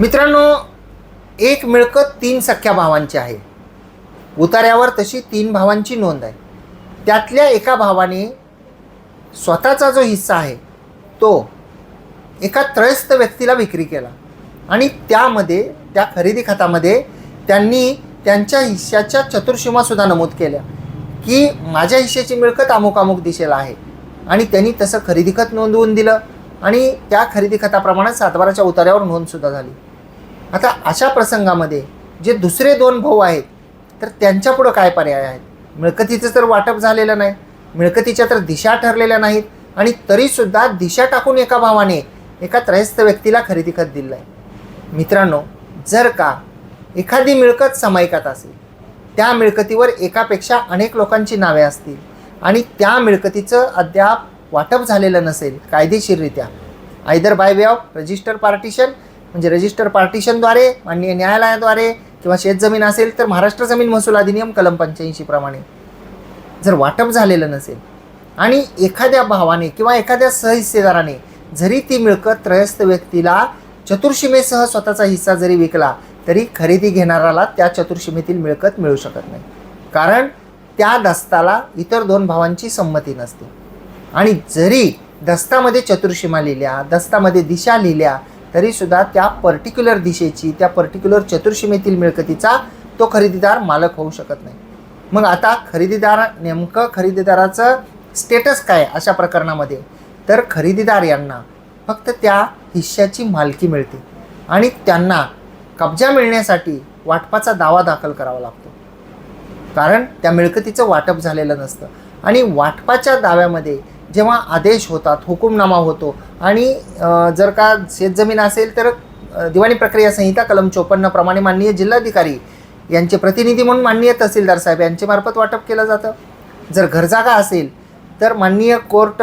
मित्रांनो एक मिळकत तीन सख्या भावांची आहे. उतार्यावर तशी तीन भावांची नोंद आहे. त्यातल्या एका भावाने स्वतःचा जो हिस्सा आहे तो एका त्रयस्थ व्यक्तीला विक्री केला. आणि त्यामध्ये त्या खरेदी खतामध्ये त्यांनी त्यांच्या हिश्श्याच्या चतुर्सीमासुद्धा नमूद केल्या की माझ्या हिश्श्याची मिळकत अमुक अमुक दिशेला आहे. आणि त्यांनी तसं खरेदी खत नोंदवून दिलं. आणि त्या खरेदी खताप्रमाणे सातबाराच्या उतार्यावर नोंदसुद्धा झाली. आता अशा प्रसंगामध्ये जे दुसरे दोन भाऊ आहेत तर त्यांच्यापुढं काय पर्याय आहेत? मिळकतीचं तर वाटप झालेलं नाही मिळकतीच्या तर दिशा ठरलेल्या नाहीत आणि तरीसुद्धा दिशा टाकून एका भावाने एका त्रयस्थ व्यक्तीला खरेदी खत दिलं आहे मित्रांनो जर का एखादी मिळकत समायिकात असेल त्या मिळकतीवर एकापेक्षा अनेक लोकांची नावे असतील आणि त्या मिळकतीचं अद्याप वाटप झालेलं नसेल कायदेशीररित्या. Either by way of register partition म्हणजे रजिस्टर पार्टिशनद्वारे माननीय न्यायालयाद्वारे किंवा शेतजमीन असेल तर महाराष्ट्र जमीन महसूल अधिनियम कलम पंच्याऐंशीप्रमाणे जर वाटप झालेलं नसेल आणि एखाद्या भावाने किंवा एखाद्या सहहिस्सेदाराने जरी ती मिळकत त्रयस्थ व्यक्तीला चतुर्शिमेसह स्वतःचा हिस्सा जरी विकला तरी खरेदी घेणाऱ्याला त्या चतुर्शिमेतील मिळकत मिळू शकत नाही. कारण त्या दस्ताला इतर दोन भावांची संमती नसते. आणि जरी दस्तामध्ये चतुर्सीमा लिहिल्या दस्तामध्ये दिशा लिहिल्या तरीसुद्धा त्या पर्टिक्युलर दिशेची त्या पर्टिक्युलर चतुर्सीमेतील मिळकतीचा तो खरेदीदार मालक होऊ शकत नाही. मग आता खरेदीदार नेमकं खरेदीदाराचं स्टेटस काय अशा प्रकरणामध्ये? तर खरेदीदार यांना फक्त त्या हिश्श्याची मालकी मिळते आणि त्यांना कब्जा मिळण्यासाठी वाटपाचा दावा दाखल करावा लागतो. कारण त्या मिळकतीचं वाटप झालेलं नसतं. आणि वाटपाच्या दाव्यामध्ये जेव्हा आदेश होतात हुकुमनामा होतो आणि जर का शेतजमीन असेल तर दिवाणी प्रक्रिया संहिता कलम चोपन्नप्रमाणे माननीय जिल्हाधिकारी यांचे प्रतिनिधी म्हणून माननीय तहसीलदार साहेब यांच्यामार्फत वाटप केलं जातं. जर घरजागा असेल तर माननीय कोर्ट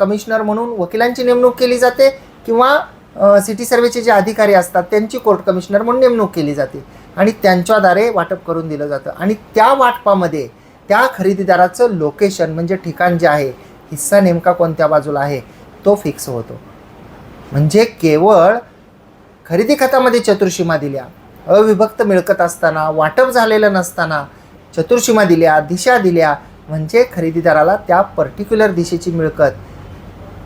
कमिशनर म्हणून वकिलांची नेमणूक केली जाते किंवा सिटी सर्वेचे जे अधिकारी असतात त्यांची कोर्ट कमिशनर म्हणून नेमणूक केली जाते आणि त्यांच्याद्वारे वाटप करून दिलं जातं. आणि त्या वाटपामध्ये त्या खरेदीदाराचं लोकेशन म्हणजे ठिकाण जे आहे हिस्सा नेमका कोणत्या बाजूला आहे तो फिक्स होतो. म्हणजे केवळ खरेदी खतामध्ये चतुर्सीमा दिल्या अविभक्त मिळकत असताना वाटप झालेलं नसताना चतुर्शीमा दिल्या दिशा दिल्या म्हणजे खरेदीदाराला त्या पर्टिक्युलर दिशेची मिळकत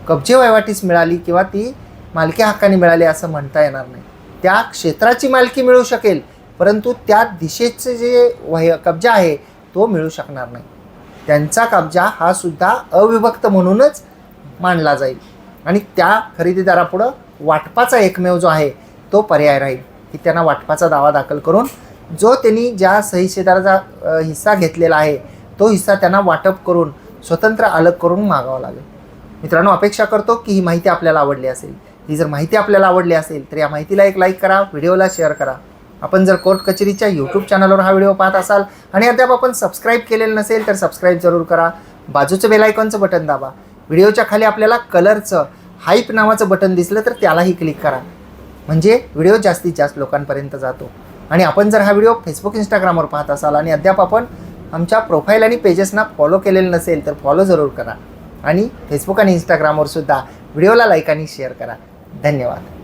कब्जे वैवाटीस मिळाली किंवा ती मालकी हक्काने मिळाली असं म्हणता येणार नाही. त्या क्षेत्राची मालकी मिळू शकेल परंतु त्या दिशेचे जे वह कब्जा आहे तो मिळू शकणार नाही. त्यांचा कब्जा हा सुद्धा अविभक्त म्हणूनच मानला जाईल. आणि त्या खरेदीदारापुढं वाटपाचा एकमेव जो आहे तो पर्याय राहील. की त्यांना वाटपाचा दावा दाखल करून जो त्यांनी ज्या सहिशेदाराचा हिस्सा घेतलेला आहे तो हिस्सा त्यांना वाटप करून स्वतंत्र अलग करून मागावा लागेल. मित्रांनो अपेक्षा करतो की ही माहिती आपल्याला आवडली असेल. ही जर माहिती आपल्याला आवडली असेल तर या माहितीला एक लाईक करा व्हिडिओला शेअर करा. आपण जर कोर्ट कचेरीच्या यूट्यूब चॅनलवर हा व्हिडिओ पाहत असाल आणि अद्याप आपण सबस्क्राईब केलेलं नसेल तर सबस्क्राईब जरूर करा. बाजूचं बेलायकॉनचं बटन दाबा. व्हिडिओच्या खाली आपल्याला कलरचं हाईप नावाचं बटन दिसलं तर त्यालाही क्लिक करा. म्हणजे व्हिडिओ जास्तीत जास्त लोकांपर्यंत जातो. आणि आपण जर हा व्हिडिओ फेसबुक इंस्टाग्रामवर पाहत असाल आणि अद्याप आपण आमच्या प्रोफाईल आणि पेजेसना फॉलो केलेलं नसेल तर फॉलो जरूर करा. आणि फेसबुक आणि इंस्टाग्रामवर सुद्धा. व्हिडिओला लाईक आणि शेअर करा. धन्यवाद.